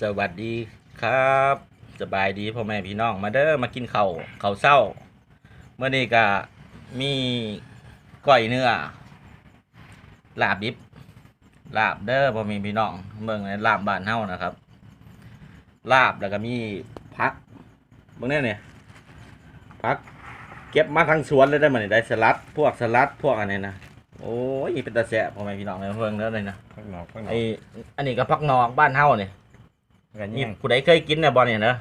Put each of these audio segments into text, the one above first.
สวัสดีครับ สบายดีพ่อแม่พี่น้องมาเด้อมากินข้าวข้าวเศร้าเมื่อนี้ก็มีก้อยเนื้อลาบดิบลาบเด้อพ่อแม่พี่น้องเมืองในลาบบ้านเฮานะครับ ลาบแล้วก็มีพักเบิ่งแน่เนี่ยพักเก็บมาทั้งสวนเลยได้อมันได้สลัด พวกสลัดพวกอันนี้นะโอ้ยเป็นตาแสบพ่อแม่พี่น้องในเมืองเด้อเลยนะข้างนอกข้างนอกไออันนี้ก็พักนอกบ้านเฮาเนี่ย กันนี่แย่งผู้ใดเคยกินเนี่ยบอลเนี่ยเนอะ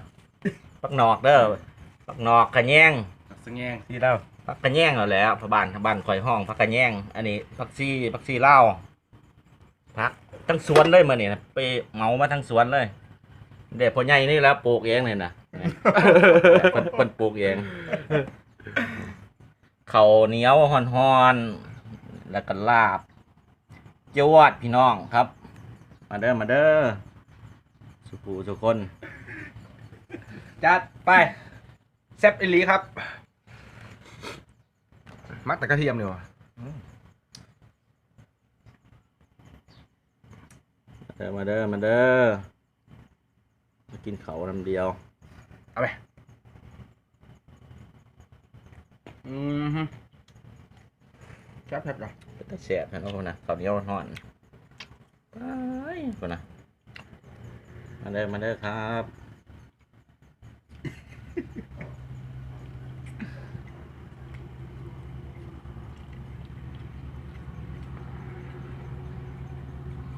พักนอกเด้อพักนอกกระแยงสังแย่งที่เล่าพักกระแยงเอาแหล้วพระบ้านพระบ้านข่อยห้องพักกระแยงอันนี้พักซี่พักซี่เล่าวพักทั้งสวนเลยมาเนี่ยนะไปเหมามาทั้งสวนเลยเด็กพ่อใหญ่นี่แหล้วปลูกเองเลยนะเพิ่นเพิ่นปลูกเองเขาวเหนียวห่อนๆแล้วก็ลาบจวดพี่น้องครับ มาเด้อมาเด้อ สุปูสุคนจัดไปแซ่บอีหลีครับ มักแต่กระเทียมเดียวะเด้อมาเด้อมาเด้อมากินเขาวลำเดียว เอาไป อืมฮึแซ่บแซ่บเหรอ แต่แสบนะคนนะเขาวเหนียวห่อนไปคนนะ มาเด้อมาเด้อครับ